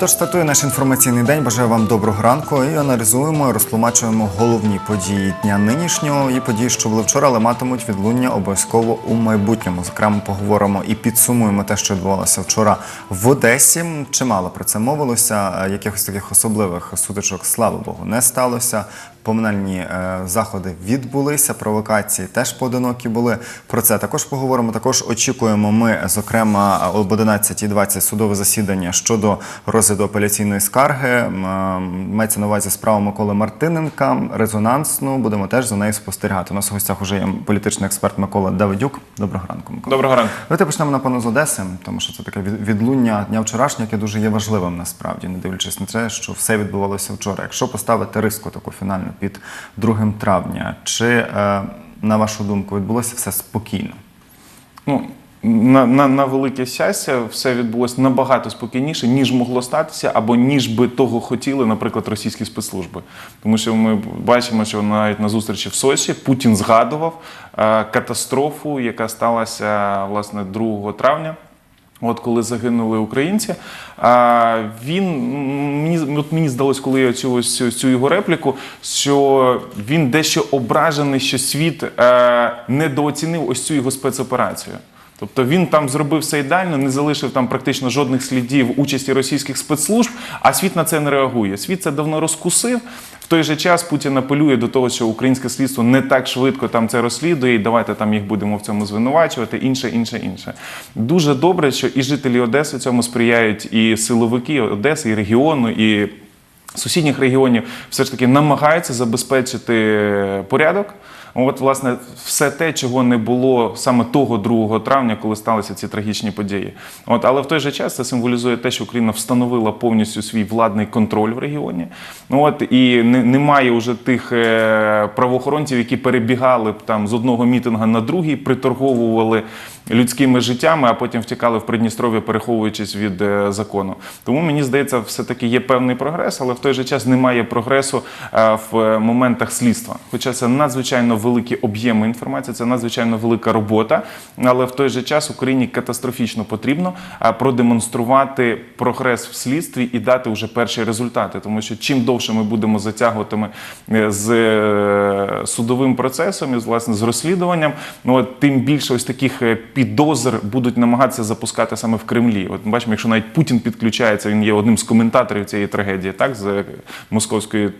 Отож, стартує наш інформаційний день. Бажаю вам доброго ранку і аналізуємо, розтлумачуємо головні події дня нинішнього і події, що були вчора, але матимуть відлуння обов'язково у майбутньому. Зокрема, поговоримо і підсумуємо те, що відбувалося вчора в Одесі. Чимало про це мовилося. Якихось таких особливих сутичок, слава Богу, не сталося. Поминальні е, заходи відбулися, провокації теж поодинокі були. Про це також поговоримо. Також очікуємо ми, зокрема, об 11.20 судове засідання щодо розгляду апеляційної скарги. Е, Мається на увазі справа Миколи Мартиненка. Резонансну будемо теж за нею спостерігати. У нас у гостях уже є політичний експерт Микола Давидюк. Доброго ранку, Микола. Доброго ранку. Давайте почнемо напевно з Одеси, тому що це таке від- відлуння дня вчорашнього, яке дуже є важливим насправді, не дивлячись на те, що все відбувалося вчора. Якщо поставити риску таку фінальну під 2 травня, чи е, на вашу думку відбулося все спокійно? Ну, на, на, на велике щастя, все відбулося набагато спокійніше, ніж могло статися, або ніж би того хотіли, наприклад, російські спецслужби. Тому що ми бачимо, що навіть на зустрічі в Сочі Путін згадував е, катастрофу, яка сталася власне 2 травня. От коли загинули українці, він мені от мені здалось, коли я чув ось цю, цю його репліку, що він дещо ображений, що світ е, недооцінив ось цю його спецоперацію. Тобто він там зробив все ідеально, не залишив там практично жодних слідів участі російських спецслужб, а світ на це не реагує. Світ це давно розкусив. Той же час Путін апелює до того, що українське слідство не так швидко там це розслідує, і давайте там їх будемо в цьому звинувачувати, інше, інше, інше. Дуже добре, що і жителі Одеси цьому сприяють, і силовики Одеси, і регіону, і сусідніх регіонів все ж таки намагаються забезпечити порядок. От, власне, все те, чого не було саме того 2 травня, коли сталися ці трагічні події. От, але в той же час це символізує те, що Україна встановила повністю свій владний контроль в регіоні. От, і не, немає вже тих е, правоохоронців, які перебігали б там з одного мітинга на другий, приторговували людськими життями, а потім втікали в Придністров'я, переховуючись від е, закону. Тому мені здається, все-таки є певний прогрес, але в той же час немає прогресу е, в моментах слідства. Хоча це надзвичайно великі об'єми інформації, це надзвичайно велика робота. Але в той же час Україні катастрофічно потрібно е, продемонструвати прогрес в слідстві і дати вже перші результати. Тому що чим довше ми будемо затягувати з судовим процесом і з розслідуванням, ну тим більше ось таких підозр будуть намагатися запускати саме в Кремлі. От ми бачимо, якщо навіть Путін підключається, він є одним з коментаторів цієї трагедії, так з московської.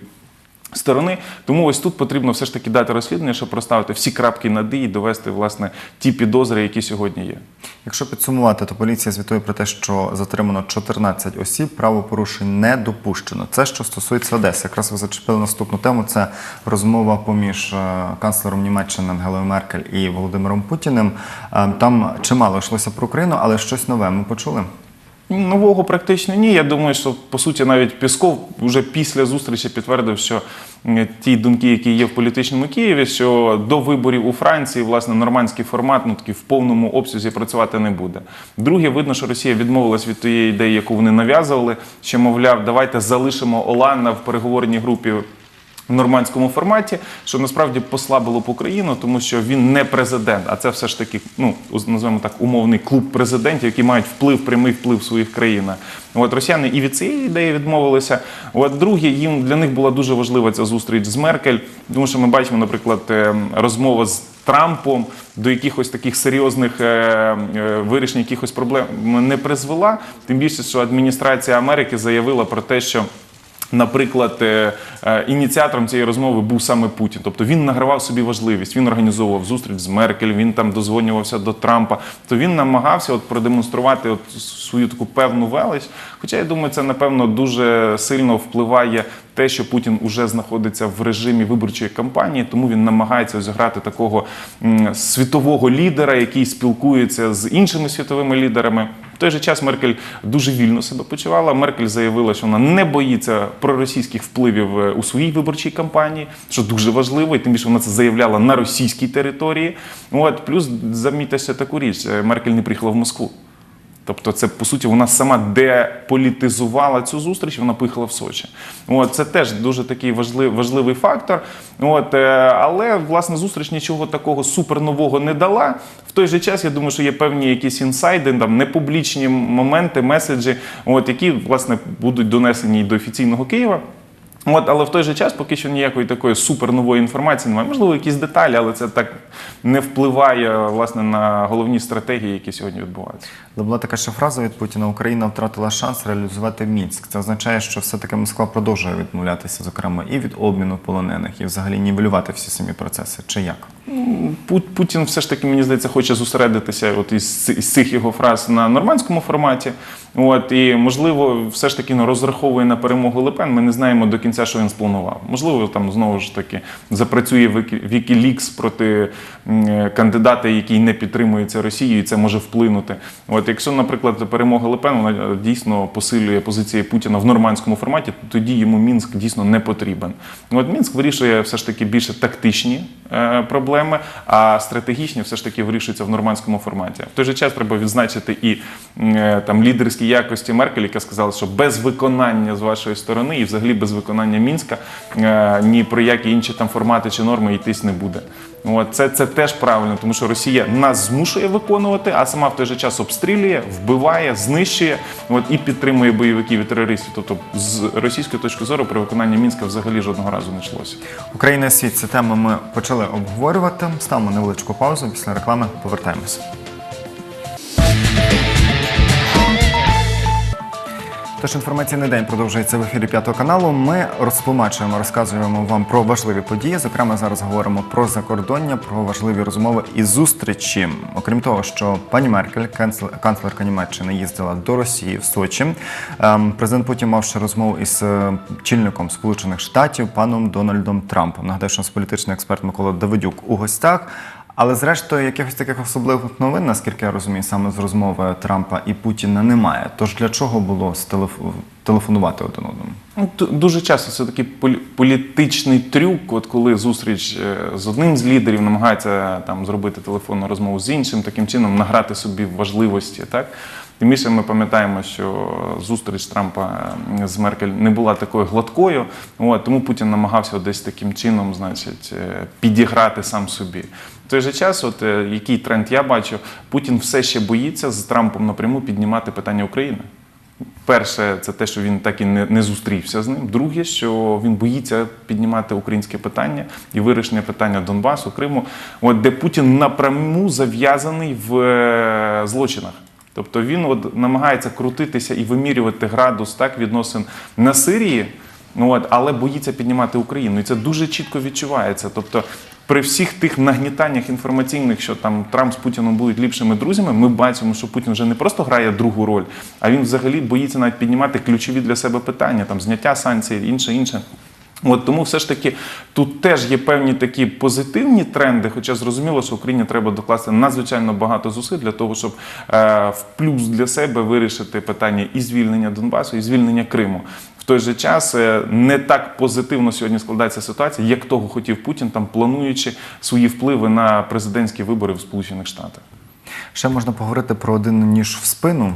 Сторони, тому ось тут потрібно все ж таки дати розслідування, щоб проставити всі крапки над «і» і довести власне ті підозри, які сьогодні є. Якщо підсумувати, то поліція звітує про те, що затримано 14 осіб, правопорушень не допущено. Це що стосується Одеси. Якраз ви зачепили наступну тему. Це розмова поміж е, канцлером Німеччини Ангелою Меркель і Володимиром Путіним. Е, Там чимало йшлося про Україну, але щось нове ми почули. Нового практично ні. Я думаю, що по суті навіть Пісков вже після зустрічі підтвердив, що ті думки, які є в політичному Києві, що до виборів у Франції власне нормандський формат ну такий в повному обсязі працювати не буде. Друге, видно, що Росія відмовилась від тієї ідеї, яку вони нав'язували, що мовляв, давайте залишимо Олана в переговорній групі в нормандському форматі, що насправді послабило б Україну, тому що він не президент, а це все ж таки, ну називаємо так, умовний клуб президентів, які мають вплив, прямий вплив в своїх країнах. От росіяни і від цієї ідеї відмовилися. От друге, їм для них була дуже важлива ця зустріч з Меркель, тому що ми бачимо, наприклад, е, розмова з. Трампом до якихось таких серйозних е, е, вирішень якихось проблем не призвела. Тим більше, що адміністрація Америки заявила про те, що Наприклад, е, е, ініціатором цієї розмови був саме Путін. Тобто він награвав собі важливість. Він організовував зустріч з Меркель, він там дозвонювався до Трампа. То він намагався от продемонструвати от свою таку певну велич. Хоча я думаю, це напевно дуже сильно впливає те, що Путін уже знаходиться в режимі виборчої кампанії, тому він намагається зіграти такого світового лідера, який спілкується з іншими світовими лідерами. В той же час Меркель дуже вільно себе почувала. Меркель заявила, що вона не боїться проросійських впливів е, у своїй виборчій кампанії, що дуже важливо, і тим більше вона це заявляла на російській території. От плюс замітьте таку річ: е, Меркель не приїхала в Москву. Тобто, це по суті вона сама деполітизувала цю зустріч. Вона поїхала в Сочі. От це теж дуже такий важливий, важливий фактор. От, е, але власне зустріч нічого такого супернового не дала. В той же час я думаю, що є певні якісь інсайди, там непублічні моменти, меседжі, от які власне будуть донесені до офіційного Києва. От, але в той же час поки що ніякої такої супернової інформації немає. Можливо, якісь деталі, але це так не впливає власне на головні стратегії, які сьогодні відбуваються. Але була така ще фраза від Путіна: Україна втратила шанс реалізувати Мінськ. Це означає, що все-таки Москва продовжує відмовлятися, зокрема, і від обміну полонених, і взагалі нівелювати всі самі процеси. Чи як? Пу- Путін все ж таки, мені здається, хоче зосередитися от із, із цих його фраз на нормандському форматі. От, і, можливо, все ж таки ну, розраховує на перемогу Лепен. Ми не знаємо до кінця, що він спланував. Можливо, там знову ж таки запрацює Wikileaks проти кандидата, який не підтримується Росією, і це може вплинути. От, якщо, наприклад, перемога Лепен вона дійсно посилює позиції Путіна в нормандському форматі, то тоді йому Мінськ дійсно не потрібен. От Мінськ вирішує все ж таки більше тактичні е, проблеми, а стратегічні все ж таки вирішуються в нормандському форматі. В той же час треба відзначити і е, там лідерські якості Меркель, яка сказала, що без виконання з вашої сторони і взагалі без виконання Мінська е, ні про які інші там формати чи норми йтись не буде. От це, це теж правильно, тому що Росія нас змушує виконувати, а сама в той же час обстрілює, вбиває, знищує от, і підтримує бойовиків і терористів. Тобто, з російської точки зору, при виконанні мінська взагалі жодного разу не йшлося. Україна світ. це тема. ми почали обговорювати. Ставимо невеличку паузу. Після реклами повертаємося. Тож інформаційний день продовжується в ефірі п'ятого каналу. Ми розтлумачуємо, розказуємо вам про важливі події. Зокрема, зараз говоримо про закордоння, про важливі розмови і зустрічі. Окрім того, що пані Меркель, канцлер- канцлерка Німеччини, їздила до Росії в Сочі. Ем, Президент Путін мав ще розмову із е, чільником Сполучених Штатів паном Дональдом Трампом. Нагадаю, що у нас політичний експерт Микола Давидюк у гостях. Але зрештою, якихось таких особливих новин, наскільки я розумію, саме з розмови Трампа і Путіна немає. Тож для чого було телефонувати один одному? Ну, ду- Дуже часто це такий полі- політичний трюк, от коли зустріч е, з одним з лідерів намагається там зробити телефонну розмову з іншим, таким чином награти собі важливості. Так? Тим більше ми пам'ятаємо, що зустріч Трампа з Меркель не була такою гладкою, от, тому Путін намагався десь таким чином значить, е, підіграти сам собі. Той же час, от е, який тренд я бачу, Путін все ще боїться з Трампом напряму піднімати питання України. Перше, це те, що він так і не, не зустрівся з ним. Друге, що він боїться піднімати українське питання і вирішення питання Донбасу, Криму, от де Путін напряму зав'язаний в е, злочинах. Тобто він от намагається крутитися і вимірювати градус так відносин на Сирії. Ну, от, але боїться піднімати Україну. І це дуже чітко відчувається. Тобто, при всіх тих нагнітаннях інформаційних, що там Трамп з Путіном будуть ліпшими друзями, ми бачимо, що Путін вже не просто грає другу роль, а він взагалі боїться навіть піднімати ключові для себе питання, там зняття санкцій, інше інше. От тому все ж таки тут теж є певні такі позитивні тренди, хоча зрозуміло, що Україні треба докласти надзвичайно багато зусиль для того, щоб е, в плюс для себе вирішити питання і звільнення Донбасу, і звільнення Криму. Той же час е, не так позитивно сьогодні складається ситуація, як того хотів Путін, там плануючи свої впливи на президентські вибори в Сполучених Штатах. Ще можна поговорити про один ніж в спину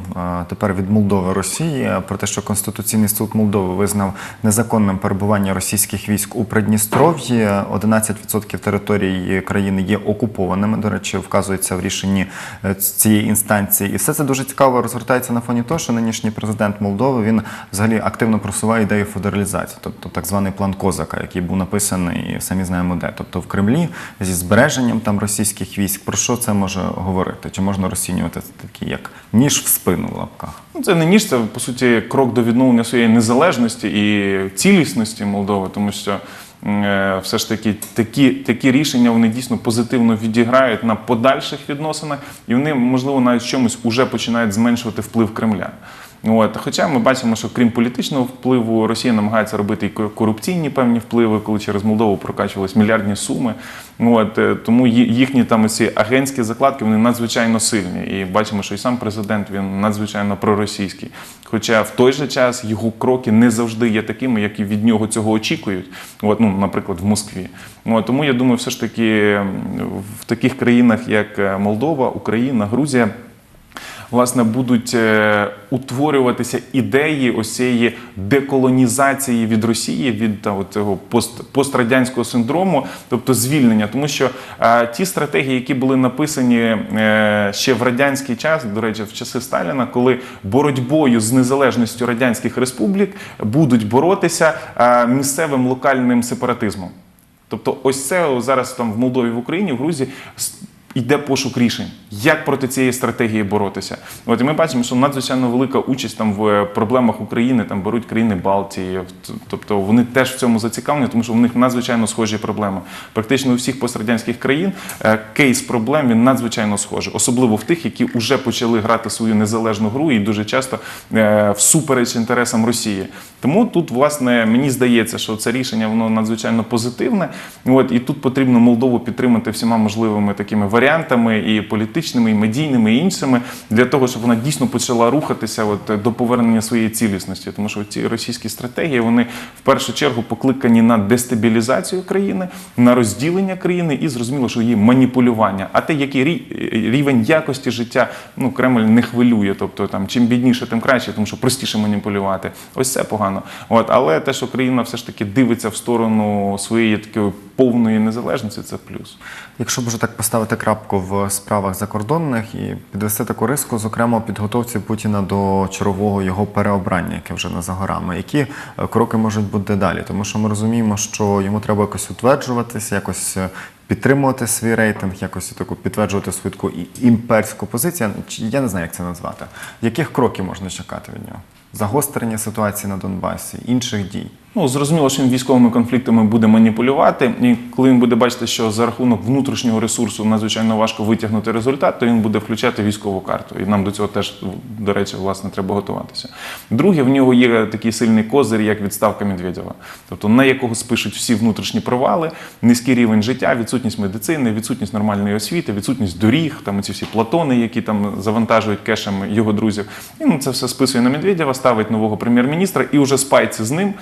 тепер від Молдови Росії про те, що Конституційний суд Молдови визнав незаконним перебування російських військ у Придністров'ї. 11% території країни є окупованими. До речі, вказується в рішенні е, цієї інстанції. І все це дуже цікаво розгортається на фоні того, що нинішній президент Молдови він взагалі активно просуває ідею федералізації, тобто так званий план Козака, який був написаний самі знаємо де, тобто в Кремлі зі збереженням там російських військ. Про що це може говорити? Можна розцінювати такий як ніж в спину в лапках? Ну, Це не ніж, це по суті крок до відновлення своєї незалежності і цілісності Молдови, тому що е, все ж таки такі, такі рішення вони дійсно позитивно відіграють на подальших відносинах, і вони, можливо, навіть чомусь уже починають зменшувати вплив Кремля. От. Хоча ми бачимо, що крім політичного впливу, Росія намагається робити і корупційні певні впливи, коли через Молдову прокачувались мільярдні суми. От. е, Тому їхні там ці агентські закладки вони надзвичайно сильні. І бачимо, що і сам президент він надзвичайно проросійський. Хоча в той же час його кроки не завжди є такими, які від нього цього очікують. От, ну, наприклад, в Москві. От. Тому я думаю, все ж таки в таких країнах, як е, Молдова, Україна, Грузія. Власне будуть е, утворюватися ідеї ось деколонізації від Росії, від та, цього пост, пострадянського синдрому, тобто звільнення, тому що е, ті стратегії, які були написані е, ще в радянський час, до речі, в часи Сталіна, коли боротьбою з незалежністю радянських республік будуть боротися е, місцевим локальним сепаратизмом. Тобто, ось це зараз там в Молдові, в Україні, в Грузії йде пошук рішень, як проти цієї стратегії боротися. От і ми бачимо, що надзвичайно велика участь там в е, проблемах України, там беруть країни Балтії, тобто вони теж в цьому зацікавлені, тому що в них надзвичайно схожі проблеми. Практично у всіх пострадянських країн е, кейс проблем він надзвичайно схожий, особливо в тих, які вже почали грати свою незалежну гру і дуже часто е, всупереч інтересам Росії. Тому тут, власне, мені здається, що це рішення воно надзвичайно позитивне. От і тут потрібно Молдову підтримати всіма можливими такими варіантами, і політичними, і медійними, і іншими, для того, щоб вона дійсно почала рухатися от, до повернення своєї цілісності. Тому що ці російські стратегії вони в першу чергу покликані на дестабілізацію країни, на розділення країни і зрозуміло, що її маніпулювання. А те, який рі- рівень якості життя ну Кремль не хвилює. Тобто там чим бідніше, тим краще, тому що простіше маніпулювати. Ось це погано. От але те, що країна все ж таки дивиться в сторону своєї такої повної незалежності, це плюс. Якщо б вже так поставити крапку в справах закордонних і підвести таку риску, зокрема підготовці Путіна до чергового його переобрання, яке вже не за горами, які е, кроки можуть бути далі? Тому що ми розуміємо, що йому треба якось утверджуватися, якось е, підтримувати свій рейтинг, якось таку підтверджувати свою таку імперську позицію. Чи- Я не знаю, як це назвати. Яких кроків можна чекати від нього? Загострення ситуації на Донбасі, інших дій. Ну, зрозуміло, що він військовими конфліктами буде маніпулювати, і коли він буде бачити, що за рахунок внутрішнього ресурсу надзвичайно важко витягнути результат, то він буде включати військову карту. І нам до цього теж, до речі, власне, треба готуватися. Друге, в нього є такий сильний козир, як відставка Медведєва, тобто на якого спишуть всі внутрішні провали, низький рівень життя, відсутність медицини, відсутність нормальної освіти, відсутність доріг, там ці всі платони, які там завантажують кешем його друзів. І ну, це все списує на Медведєва, ставить нового прем'єр-міністра, і вже спайці з ним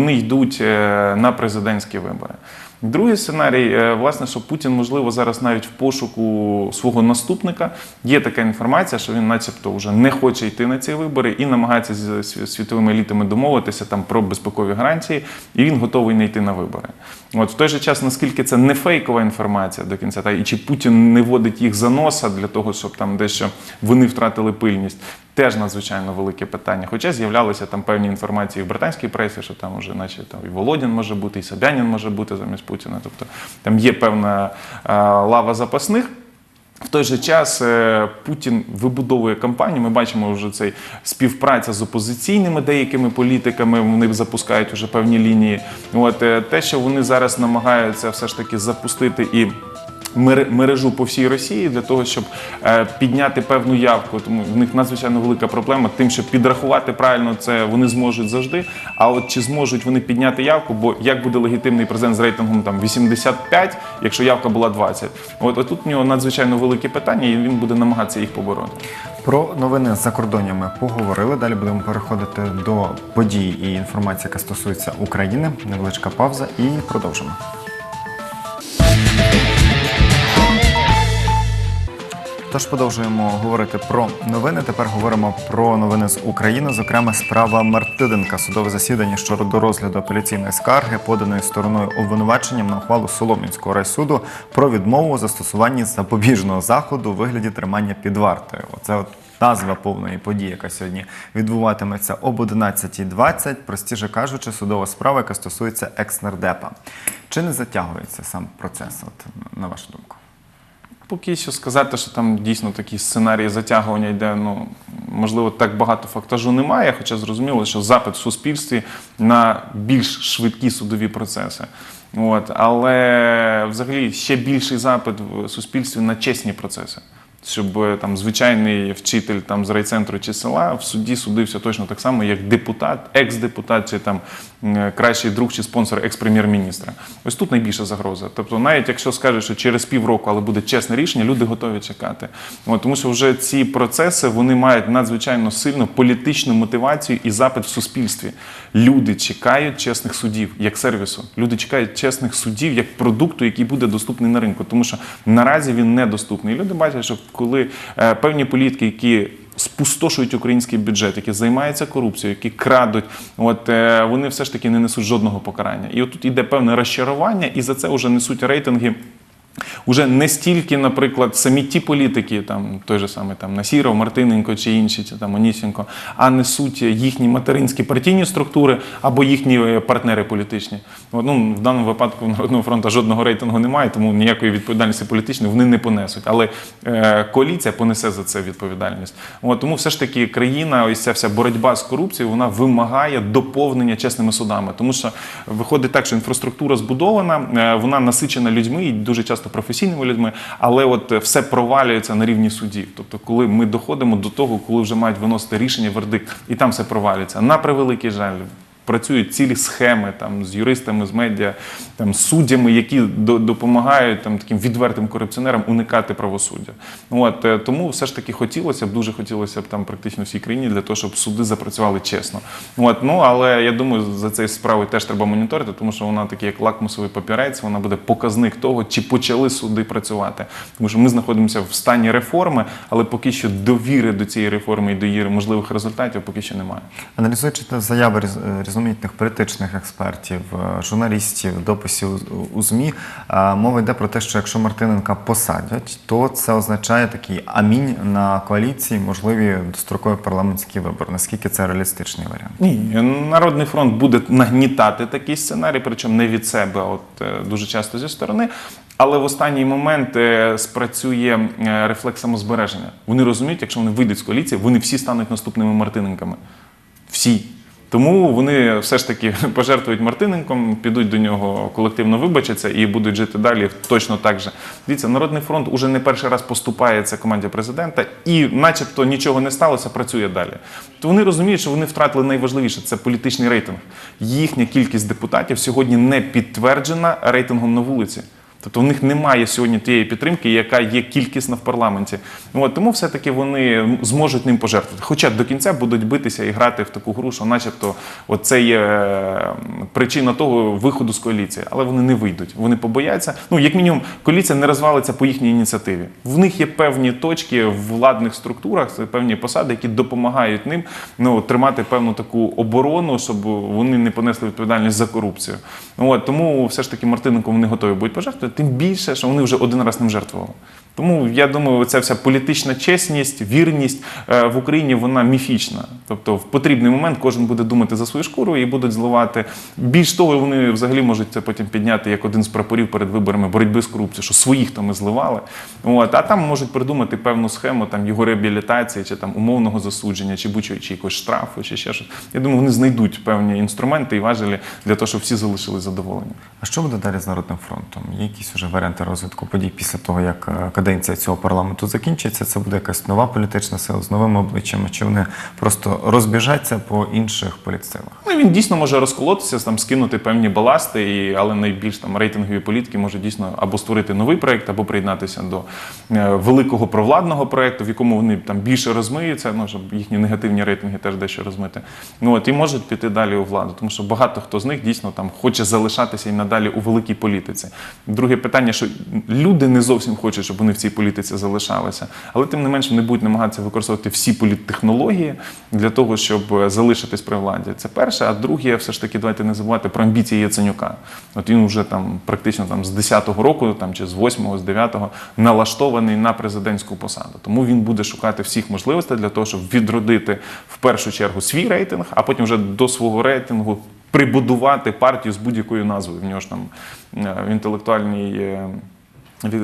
вони йдуть е, на президентські вибори. Другий сценарій, е, власне, що Путін, можливо, зараз навіть в пошуку свого наступника. Є така інформація, що він, начебто, вже не хоче йти на ці вибори і намагається з світовими елітами домовитися там про безпекові гарантії, і він готовий не йти на вибори. От в той же час, наскільки це не фейкова інформація до кінця, та і чи Путін не водить їх за носа для того, щоб там дещо вони втратили пильність. Теж надзвичайно велике питання. Хоча з'являлися там певні інформації в британській пресі, що там уже, наче там і Володін може бути, і Собянін може бути замість Путіна. Тобто там є певна е, лава запасних. В той же час е, Путін вибудовує кампанію. Ми бачимо вже цей співпраця з опозиційними деякими політиками. Вони запускають вже певні лінії. От е, те, що вони зараз намагаються все ж таки запустити і. Мере- Мережу по всій Росії для того, щоб е, підняти певну явку. Тому в них надзвичайно велика проблема тим, щоб підрахувати правильно це вони зможуть завжди. А от чи зможуть вони підняти явку? Бо як буде легітимний президент з рейтингом там 85, якщо явка була 20? От, от тут в нього надзвичайно великі питання, і він буде намагатися їх побороти. Про новини з закордоння ми поговорили. Далі будемо переходити до подій і інформації, яка стосується України. Невеличка пауза і продовжимо. Тож продовжуємо говорити про новини. Тепер говоримо про новини з України. Зокрема, справа Мартиденка. Судове засідання щодо розгляду апеляційної скарги, поданої стороною обвинуваченням на ухвалу Солом'янського райсуду про відмову у застосуванні запобіжного заходу у вигляді тримання під вартою. Оце от назва повної події, яка сьогодні відбуватиметься об 11.20. Простіше кажучи, судова справа, яка стосується екснардепа. Чи не затягується сам процес? От на вашу думку? Поки що сказати, що там дійсно такі сценарії затягування йде, ну можливо, так багато фактажу немає, хоча зрозуміло, що запит в суспільстві на більш швидкі судові процеси. От, але взагалі ще більший запит в суспільстві на чесні процеси. Щоб е, там звичайний вчитель там з райцентру чи села в суді судився точно так само, як депутат, екс-депутат, чи там кращий друг чи спонсор екс-прем'єр-міністра. Ось тут найбільша загроза. Тобто, навіть якщо скажуть, що через півроку, але буде чесне рішення, люди готові чекати. От, тому що вже ці процеси вони мають надзвичайно сильну політичну мотивацію і запит в суспільстві. Люди чекають чесних судів як сервісу. Люди чекають чесних судів як продукту, який буде доступний на ринку. Тому що наразі він недоступний. Люди бачать, що коли е, певні політики, які спустошують український бюджет, які займаються корупцією, які крадуть, от е, вони все ж таки не несуть жодного покарання. І от тут іде певне розчарування, і за це вже несуть рейтинги. Уже не стільки, наприклад, самі ті політики, там той же самий там Насіров, Мартиненко чи інші, чи там Онісенко, а несуть їхні материнські партійні структури або їхні е, партнери політичні. Ну, в даному випадку Народного фронту жодного рейтингу немає, тому ніякої відповідальності політичної вони не понесуть. Але е, коаліція понесе за це відповідальність. От, тому все ж таки країна, ось ця вся боротьба з корупцією, вона вимагає доповнення чесними судами. Тому що виходить так, що інфраструктура збудована, е, вона насичена людьми і дуже часто професійними людьми, але от е, все провалюється на рівні судів. Тобто, коли ми доходимо до того, коли вже мають виносити рішення, вердикт, і там все провалюється. На превеликий жаль. Працюють цілі схеми там з юристами, з медіа, там з суддями, які до- допомагають там таким відвертим корупціонерам уникати правосуддя. От е, тому все ж таки хотілося б, дуже хотілося б там практично всій країні для того, щоб суди запрацювали чесно. От ну але я думаю, за цією справою теж треба моніторити, тому що вона такий як лакмусовий папірець, вона буде показник того, чи почали суди працювати. Тому що ми знаходимося в стані реформи, але поки що довіри до цієї реформи і до її можливих результатів поки що немає. Аналізуючи заяви е, різноманітних політичних експертів, е, журналістів, дописів у- ЗМІ, е, мова йде про те, що якщо Мартиненка посадять, то це означає такий амінь на коаліції, можливі дострокові парламентські вибори. Наскільки це реалістичний варіант? Ні, Народний фронт буде нагнітати такий сценарій, причому не від себе, а от е, дуже часто зі сторони. Але в останній момент спрацює рефлекс самозбереження. Вони розуміють, якщо вони вийдуть з коаліції, вони всі стануть наступними Мартиненками. Всі. Тому вони все ж таки пожертвують Мартиненком, підуть до нього колективно вибачаться і будуть жити далі точно так же. Дивіться, Народний фронт уже не перший раз поступається команді президента, і, начебто, нічого не сталося, працює далі. То вони розуміють, що вони втратили найважливіше це політичний рейтинг. Їхня кількість депутатів сьогодні не підтверджена рейтингом на вулиці. Тобто в них немає сьогодні тієї підтримки, яка є кількісна в парламенті. От, тому все-таки вони зможуть ним пожертвувати. Хоча до кінця будуть битися і грати в таку гру, що начебто от це є причина того виходу з коаліції. Але вони не вийдуть. Вони побояться. Ну, як мінімум, коаліція не розвалиться по їхній ініціативі. В них є певні точки в владних структурах, певні посади, які допомагають ним ну, тримати певну таку оборону, щоб вони не понесли відповідальність за корупцію. От, тому все ж таки Мартиненко вони готові будуть пожертвувати, тим більше, що вони вже один раз ним жертвували. Тому я думаю, ця вся політична чесність, вірність е, в Україні вона міфічна. Тобто, в потрібний момент кожен буде думати за свою шкуру і будуть зливати. Більш того, вони взагалі можуть це потім підняти як один з прапорів перед виборами боротьби з корупцією, що своїх то ми зливали. От, а там можуть придумати певну схему там його реабілітації, чи там умовного засудження, чи будь-чого, чи якогось штрафу, чи ще щось. Я думаю, вони знайдуть певні інструменти і важелі для того, щоб всі залишились задоволені. А що буде далі з Народним фронтом? Є якісь вже варіанти розвитку подій після того, як е, каденція цього парламенту закінчиться? Це буде якась нова політична сила з новими обличчями, чи вони просто розбіжаться по інших політсилах? Ну, він дійсно може розколотися, там скинути певні баласти, і, але найбільш там рейтингові політики можуть дійсно або створити новий проект, або приєднатися до е, великого провладного проекту, в якому вони там більше розмиються, ну щоб їхні негативні рейтинги теж дещо розмити. Ну от і можуть піти далі у владу, тому що багато хто з них дійсно там хоче залишатися і надалі у великій політиці. Друге питання, що люди не зовсім хочуть, щоб вони в цій політиці залишалися, але тим не менш вони будуть намагатися використовувати всі політтехнології для того, щоб е, залишитись при владі. Це перше. А друге, все ж таки, давайте не забувати про амбіції Яценюка. От він вже там практично там з 10-го року, там чи з 8-го, з 9-го налаштований на президентську посаду. Тому він буде шукати всіх можливостей для того, щоб відродити в першу чергу свій рейтинг, а потім вже до свого рейтингу. Прибудувати партію з будь-якою назвою. В нього ж там е, в інтелектуальній е, в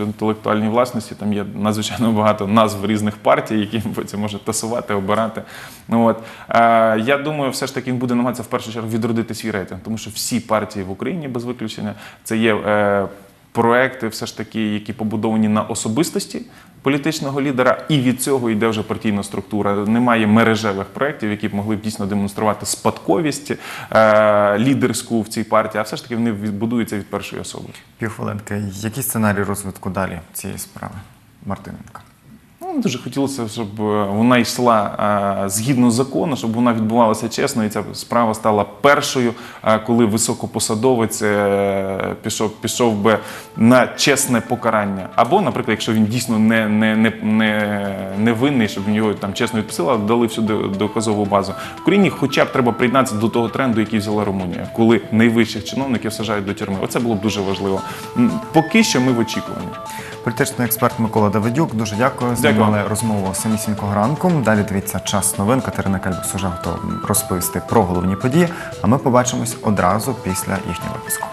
е, інтелектуальній власності там є надзвичайно багато назв різних партій, які потім може тасувати, обирати. Ну, от. Е, Я думаю, все ж таки він буде намагатися в першу чергу відродити свій рейтинг, тому що всі партії в Україні без виключення це є е, проекти, все ж таки, які побудовані на особистості політичного лідера, і від цього йде вже партійна структура. Немає мережевих проєктів, які б могли б дійсно демонструвати спадковість е, лідерську в цій партії, а все ж таки вони відбудуються від першої особи. Півхвилинки. Який сценарій розвитку далі цієї справи? Мартиненка. Дуже хотілося, щоб е, вона йшла е, згідно закону, щоб вона відбувалася чесно, і ця справа стала першою, е, коли високопосадовець пішов, пішов би на чесне покарання. Або, наприклад, якщо він дійсно не, не, не, не, винний, щоб його там чесно відпустили, а дали всю доказову базу. В Україні хоча б треба приєднатися до того тренду, який взяла Румунія, коли найвищих чиновників саджають до тюрми. Оце було б дуже важливо. Поки що ми в очікуванні. Політичний експерт Микола Давидюк. Дуже дякую. З мали розмову самісінького ранку. Далі дивіться час новин. Катерина Кальбус уже готова розповісти про головні події. А ми побачимось одразу після їхнього випуску.